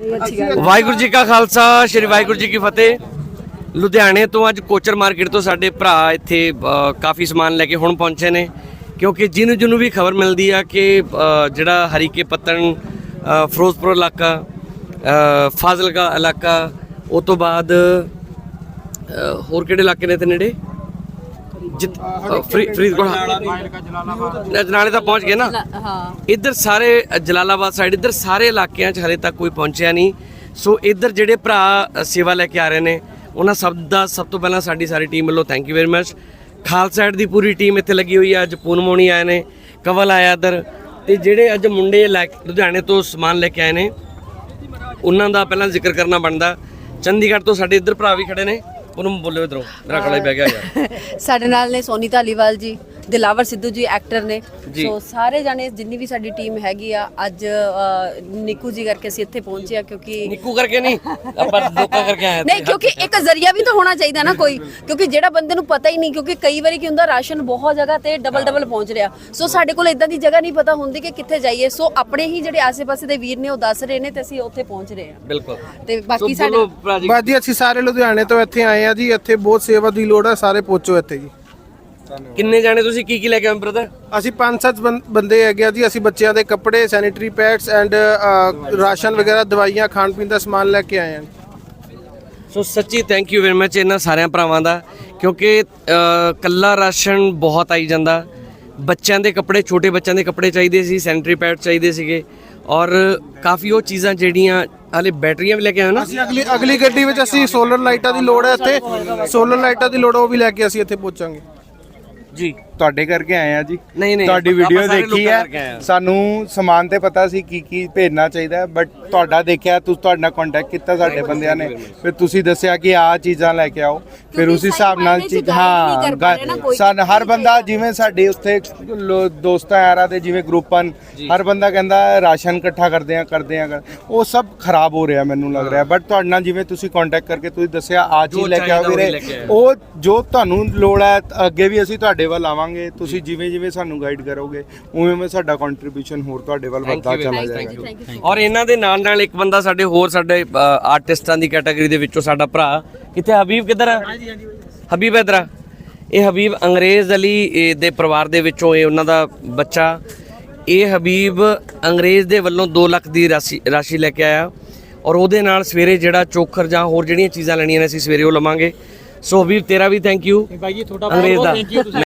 ਵਾਹਿਗੁਰੂ ਜੀ ਕਾ ਖਾਲਸਾ, ਸ੍ਰੀ ਵਾਹਿਗੁਰੂ ਜੀ ਕੀ ਫਤਿਹ। ਲੁਧਿਆਣੇ ਤੋਂ ਅੱਜ ਕੋਚਰ ਮਾਰਕੀਟ ਤੋਂ ਸਾਡੇ ਭਰਾ ਇੱਥੇ ਕਾਫੀ ਸਮਾਨ ਲੈ ਕੇ ਹੁਣ ਪਹੁੰਚੇ ਨੇ। ਕਿਉਂਕਿ ਜਿਹਨੂੰ ਜਿਹਨੂੰ ਵੀ ਖਬਰ ਮਿਲਦੀ ਆ ਕਿ ਜਿਹੜਾ ਹਰੀਕੇ ਪੱਤਣ ਫਿਰੋਜ਼ਪੁਰ ਇਲਾਕਾ ਫਾਜ਼ਿਲਕਾ ਇਲਾਕਾ, ਉਹ ਤੋਂ ਬਾਅਦ ਹੋਰ ਕਿਹੜੇ ਇਲਾਕੇ ਨੇ ਤੇ ਨੇੜੇ? ਜਿੱਤ ਅ, ਫਰੀ- ਫਰੀਦਕੋਟ ਜਨਾਲੇ ਤਾਂ ਪਹੁੰਚ ਗਏ ਨਾ। ਹਾਂ। ਇੱਧਰ ਸਾਰੇ ਅ, ਜਲਾਲਾਬਾਦ ਸਾਈਡ ਇੱਧਰ ਸਾਰੇ ਇਲਾਕਿਆਂ 'ਚ ਹਲੇ ਤੱਕ ਕੋਈ ਪਹੁੰਚਿਆ ਨਹੀਂ। ਸੋ ਇੱਧਰ ਜਿਹੜੇ ਭਰਾ ਅ, ਸੇਵਾ ਲੈ ਕੇ ਆ ਰਹੇ ਨੇ ਉਹਨਾਂ ਸਭ ਦਾ ਸਭ ਤੋਂ ਪਹਿਲਾਂ ਸਾਡੀ ਸਾਰੀ ਟੀਮ ਵੱਲੋਂ thank you very much Khalsa side ਦੀ ਪੂਰੀ ਟੀਮ ਇੱਥੇ ਲੱਗੀ ਹੋਈ ਹੈ। ਅੱਜ ਪੂਨਮੋਣੀ ਆਏ ਨੇ ਕਵਲ ਆਇਆ ਇੱਧਰ। ਤੇ ਜਿਹੜੇ ਅੱਜ ਮੁੰਡੇ ਲੈ ਕੇ- ਲੁਧਿਆਣੇ ਤੋਂ ਸਮਾਨ ਲੈ ਕੇ ਆਏ ਨੇ ਉਹਨਾਂ ਦਾ ਪਹਿਲਾਂ ਜ਼ਿਕਰ ਕਰਨਾ ਬਣਦਾ। ਚੰਡੀਗੜ੍ਹ ਤੋਂ ਸਾਡੇ ਇੱਧਰ ਭਰਾ ਵੀ ਖੜੇ ਨੇ। ਉਹਨੂੰ ਬੋਲਿਓ ਇਧਰੋਂ ਮੇਰਾ ਖੜਾ ਹੀ ਬਹਿ ਗਿਆ ਯਾਰ। ਸਾਡੇ ਨਾਲ ਨੇ ਸੋਨੀ ਧਾਲੀਵਾਲ ਜੀ ਦਿਲਾਵਰ ਸਿੱਧੂ ਜੀ ਐਕਟਰ ਨੇ। ਸੋ ਸਾਰੇ ਜਾਣੇ ਜਿੰਨੀ ਵੀ ਸਾਡੀ ਟੀਮ ਹੈਗੀ ਆ ਅੱਜ ਨਿੱਕੂ ਜੀ ਕਰਕੇ ਅਸੀਂ ਇੱਥੇ ਪਹੁੰਚੇ ਆ ਕਿਉਂਕਿ ਨਿੱਕੂ ਕਰਕੇ ਨਹੀਂ ਆਪਾਂ ਲੋਕਾਂ ਕਰਕੇ ਆਏ ਨਹੀਂ ਕਿਉਂਕਿ ਇੱਕ ਜ਼ਰੀਆ ਵੀ ਤਾਂ ਹੋਣਾ ਚਾਹੀਦਾ ਨਾ ਕੋਈ ਕਿਉਂਕਿ ਜਿਹੜਾ ਬੰਦੇ ਨੂੰ ਪਤਾ ਹੀ ਨਹੀਂ ਕਿਉਂਕਿ ਕਈ ਵਾਰੀ ਕੀ ਹੁੰਦਾ ਰਾਸ਼ਨ ਬਹੁਤ ਜਗ੍ਹਾ ਤੇ ਡਬਲ ਡਬਲ ਪਹੁੰਚ ਰਿਹਾ। ਸੋ ਸਾਡੇ ਕੋਲ ਇਦਾਂ ਦੀ ਜਗ੍ਹਾ ਨਹੀਂ ਪਤਾ ਹੁੰਦੀ ਕਿ ਕਿੱਥੇ ਜਾਈਏ। ਸੋ ਆਪਣੇ ਹੀ ਜਿਹੜੇ ਆਸੇ-ਪਾਸੇ ਦੇ ਵੀਰ ਨੇ ਉਹ ਦੱਸ ਰਹੇ ਨੇ ਤੇ ਅਸੀਂ ਉੱਥੇ ਪਹੁੰਚ ਰਹੇ ਹਾਂ। ਬਿਲਕੁਲ। ਤੇ ਬਾਕੀ ਸਾਡੇ ਜੀ। ਅਸੀਂ ਸਾਰੇ ਲੁਧਿਆਣੇ ਤੋਂ ਇੱਥੇ ਆਏ ਆ ਜੀ। ਇੱਥੇ ਬਹੁਤ ਸੇਵਾ ਦੀ ਲੋੜ ਹੈ ਸਾਰੇ ਪਹੁੰਚੋ ਇੱਥੇ ਜੀ। ਕਿੰਨੇ ਜਾਣੇ ਤੁਸੀਂ ਕੀ ਕੀ ਲੈ ਕੇ ਆਏ ਬ੍ਰਦਰ ਅਸੀਂ ਪੰਜ ਸੱਤ ਬੰ- ਬੰਦੇ ਹੈਗੇ ਆ ਜੀ ਅਸੀਂ ਬੱਚਿਆਂ ਦੇ ਕੱਪੜੇ ਸੈਨੀਟਰੀ ਪੈਡਸ ਐਂਡ ਰਾਸ਼ਨ ਵਗੈਰਾ ਦਵਾਈਆਂ ਖਾਣ ਪੀਣ ਦਾ ਸਮਾਨ ਲੈ ਕੇ ਆਏ ਆ। ਸੋ ਸੱਚੀ ਥੈਂਕ ਯੂ ਵੈਰੀ ਮਚ ਇਹਨਾਂ ਸਾਰਿਆਂ ਭਰਾਵਾਂ ਦਾ ਕਿਉਂਕਿ ਅ, ਕੱਲਾ ਰਾਸ਼ਨ ਬਹੁਤ ਆਈ ਜਾਂਦਾ। ਬੱਚਿਆਂ ਦੇ ਕੱਪੜੇ ਛੋਟੇ ਬੱਚਿਆਂ ਦੇ ਕੱਪੜੇ ਚਾਹੀਦੇ ਸੀ ਸੈਨੀਟਰੀ ਪੈਡ ਚਾਹੀਦੇ ਸੀਗੇ। ਔਰ ਕਾਫੀ ਉਹ ਚੀਜ਼ਾਂ ਜਿਹੜੀਆਂ ਹਾਲੇ ਬੈਟਰੀਆਂ ਵੀ ਲੈ ਕੇ ਆਏ ਹੋ ਨਾ? ਅਸੀਂ ਅਗਲੀ ਅਗਲੀ ਗੱਡੀ ਵਿੱਚ ਅਸੀਂ ਸੋਲਰ ਲਾਈਟਾਂ ਦੀ ਲੋੜ ਹੈ ਇੱਥੇ। ਸੋਲਰ ਲਾਈਟਾਂ ਦੀ ਲੋੜ ਉਹ ਵੀ ਲੈ ਕੇ ਅਸੀਂ ਇੱਥੇ ਪਹੁੰਚਾਂਗੇ। ਜੀ। ਤੁਹਾਡੇ ਕਰਕੇ ਆਏ ਆ ਜੀ। ਨਹੀਂ, ਨਹੀਂ, ਤੁਹਾਡੀ ਵੀਡੀਓ ਦੇਖੀ ਹੈ। ਸਾਨੂੰ ਸਮਾਨ ਤੇ ਪਤਾ ਸੀ ਕੀ ਕੀ ਭੇਜਣਾ ਚਾਹੀਦਾ ਬਟ ਤੁਹਾਡਾ ਦੇਖਿਆ ਤੁਸੀਂ ਤੁਹਾਡੇ ਨਾਲ ਕੰਟੈਕਟ ਕੀਤਾ ਸਾਡੇ ਬੰਦਿਆਂ ਨੇ। ਫਿਰ ਤੁਸੀਂ ਦੱਸਿਆ ਕਿ ਆਹ ਚੀਜ਼ਾਂ ਲੈ ਕੇ ਆਓ। ਫਿਰ ਉਸ ਹਿਸਾਬ ਨਾਲ ਚੀਜ਼ ਹਾਂ ਸਾਨ ਹਰ ਬੰਦਾ ਜਿਵੇਂ ਸਾਡੇ ਉੱਥੇ ਦੋਸਤਾਂ ਯਾਰਾਂ ਦੇ ਜਿਵੇਂ ਗਰੁੱਪ ਹਨ ਹਰ ਬੰਦਾ ਕਹਿੰਦਾ ਰਾਸ਼ਨ ਇਕੱਠਾ ਕਰਦੇ ਆ ਕਰਦੇ ਆ ਉਹ ਸਭ ਖਰਾਬ ਹੋ ਰਿਹਾ ਮੈਨੂੰ ਲੱਗ ਰਿਹਾ। ਬਟ ਤੁਹਾਡੇ ਨਾਲ ਜਿਵੇਂ ਤੁਸੀਂ ਕੰਟੈਕਟ ਕਰਕੇ ਤੁਸੀਂ ਦੱਸਿਆ ਆ ਜੋ ਚੀਜ਼ ਲੈ ਕੇ ਆਓ ਵੀਰੇ। ਉਹ ਜੋ ਤੁਹਾਨੂੰ ਲੋੜ ਹੈ ਅੱਗੇ ਵੀ ਅਸੀਂ ਤੁਹਾਡੇ ਵੱਲ ਆਵਾਂਗੇ। ਤੁਸੀਂ ਜਿਵੇਂ ਜਿਵੇਂ ਸਾਨੂੰ ਗਾਈਡ ਕਰੋਗੇ ਉਵੇਂ ਉਵੇਂ ਸਾਡਾ ਕੰਟਰੀਬਿਊਸ਼ਨ ਹੋਰ ਤੁਹਾਡੇ ਵੱਲ ਵੱਧਦਾ ਚਲਾ ਜਾਏਗਾ. ਔਰ ਇਹਨਾਂ ਦੇ ਨਾਲ ਨਾਲ ਇੱਕ ਬੰਦਾ ਸਾਡੇ ਹੋਰ ਸਾਡੇ ਆਰਟਿਸਟਾਂ ਦੀ ਕੈਟਾਗਰੀ ਦੇ ਵਿੱਚੋਂ ਸਾਡਾ ਭਰਾ। ਕਿੱਥੇ ਹਬੀਬ ਕਿੱਧਰ ਆ? ਹਬੀਬ ਇਧਰ ਆ। ਇਹ ਹਬੀਬ ਅੰਗਰੇਜ਼ ਅਲੀ ਦੇ ਪਰਿਵਾਰ ਦੇ ਵਿੱਚੋਂ ਇਹ ਉਹਨਾਂ ਦਾ ਬੱਚਾ। ਇਹ ਹਬੀਬ ਅੰਗਰੇਜ਼ ਦੇ ਵੱਲੋਂ 2 ਲੱਖ ਦੀ ਰਾਸ਼ੀ ਰਾਸ਼ੀ ਲੈ ਕੇ ਆਇਆ। ਔਰ ਉਹਦੇ ਨਾਲ ਸਵੇਰੇ ਜਿਹੜਾ ਚੋਖਰ ਜਾਂ ਹੋਰ ਜਿਹੜੀਆਂ ਚੀਜ਼ਾਂ ਲੈਣੀਆਂ ਨੇ ਅਸੀਂ ਸਵੇਰੇ ਉਹ ਲਵਾਂਗੇ। ਸੋ ਹਬੀਬ ਤੇਰਾ ਵੀ ਥੈਂਕ ਯੂ ਬਾਈ ਜੀ ਤੁਹਾਡਾ ਅੰਗਰੇਜ਼ ਦਾ।